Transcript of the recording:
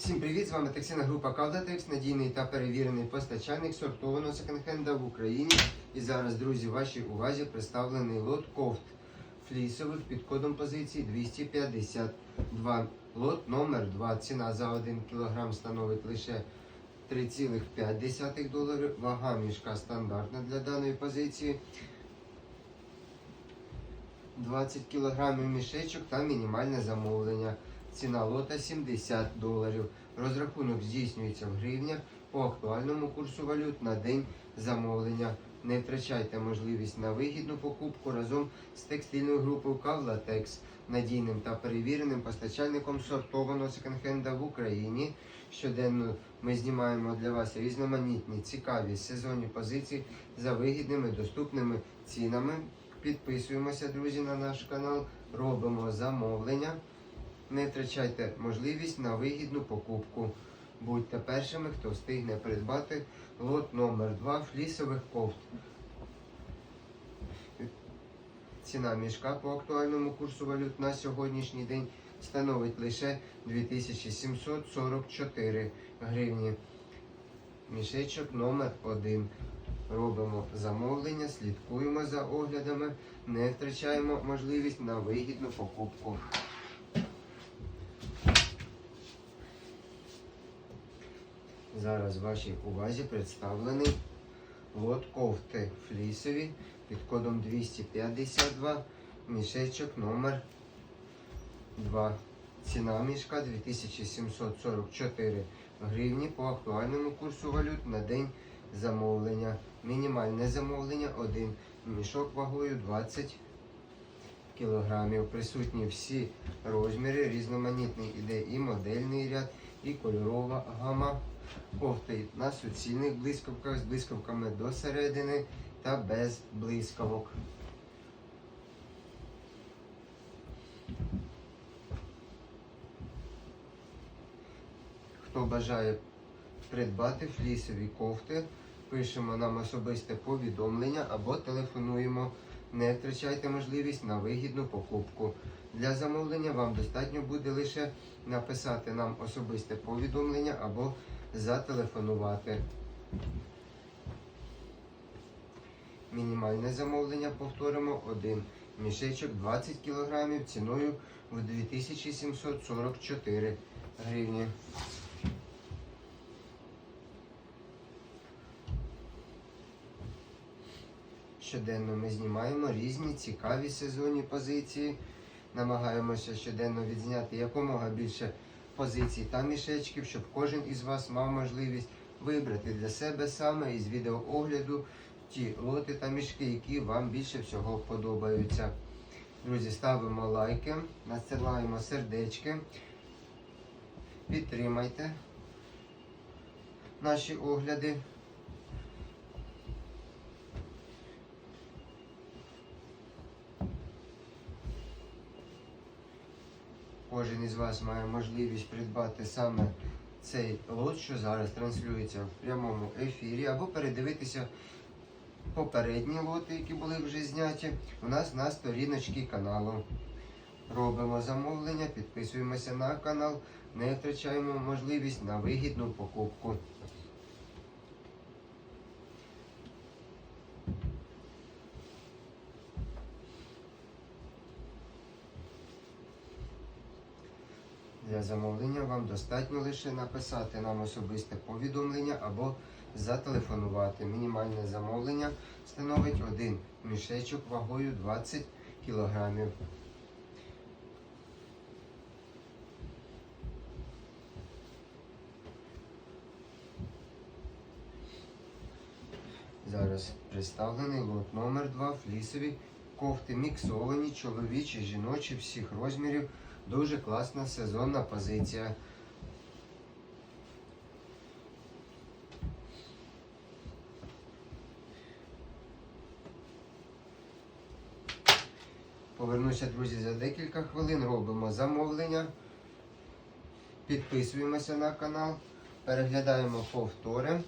Всім привіт! З вами таксійна група Кавдатекс, надійний та перевірений постачальник сортованого секонд-хенда в Україні. І зараз, друзі, вашій увазі представлений лот кофт флісових під кодом позиції 252. Лот номер 2. Ціна за 1 кг становить лише 3,5 доларів. Вага мішка стандартна для даної позиції. 20 кг мішечок та мінімальне замовлення. Ціна лота 70 доларів. Розрахунок здійснюється в гривнях по актуальному курсу валют на день замовлення. Не втрачайте можливість на вигідну покупку разом з текстильною групою Кавлатекс, надійним та перевіреним постачальником сортованого секонд-хенда в Україні. Щоденно ми знімаємо для вас різноманітні, цікаві сезонні позиції за вигідними доступними цінами. Підписуємося, друзі, на наш канал, робимо замовлення. Не втрачайте можливість на вигідну покупку. Будьте першими, хто встигне придбати лот номер 2 флісових кофт. Ціна мішка по актуальному курсу валют на сьогоднішній день становить лише 2744 гривні. Мішечок номер 1 Робимо замовлення, слідкуємо за оглядами, не втрачаємо можливість на вигідну покупку. Зараз вашій увазі представлений лот кофти флісові під кодом 252, мішечок номер 2. Ціна мішка 2744 гривні по актуальному курсу валют на день замовлення. Мінімальне замовлення 1 мішок вагою 20 кілограмів. Присутні всі розміри, різноманітний іде і модельний ряд, і кольорова гама. Кофти на суцільних блискавках з блискавками до середини та без блискавок. Хто бажає придбати флісові кофти, пишемо нам особисте повідомлення або телефонуємо. Не втрачайте можливість на вигідну покупку. Для замовлення вам достатньо буде лише написати нам особисте повідомлення або зателефонувати. Мінімальне замовлення повторимо 1. Мішечок 20 кг ціною в 2744 гривні. Щоденно ми знімаємо різні цікаві сезонні позиції. Намагаємося щоденно відзняти якомога більше позицій та мішечків, щоб кожен із вас мав можливість вибрати для себе саме із відеоогляду ті лоти та мішки, які вам більше всього подобаються. Друзі, ставимо лайки, надсилаємо сердечки, підтримайте наші огляди. Кожен із вас має можливість придбати саме цей лот, що зараз транслюється в прямому ефірі, або передивитися попередні лоти, які були вже зняті, у нас на сторіночці каналу. Робимо замовлення, підписуємося на канал, не втрачаємо можливість на вигідну покупку. Для замовлення вам достатньо лише написати нам особисте повідомлення або зателефонувати. Мінімальне замовлення становить один мішечок вагою 20 кг. Зараз представлений лот номер 2 флісові кофти міксовані, чоловічі, жіночі всіх розмірів. Дуже класна сезонна позиція. Повернуся, друзі, за декілька хвилин. Робимо замовлення. Підписуємося на канал, переглядаємо повтори.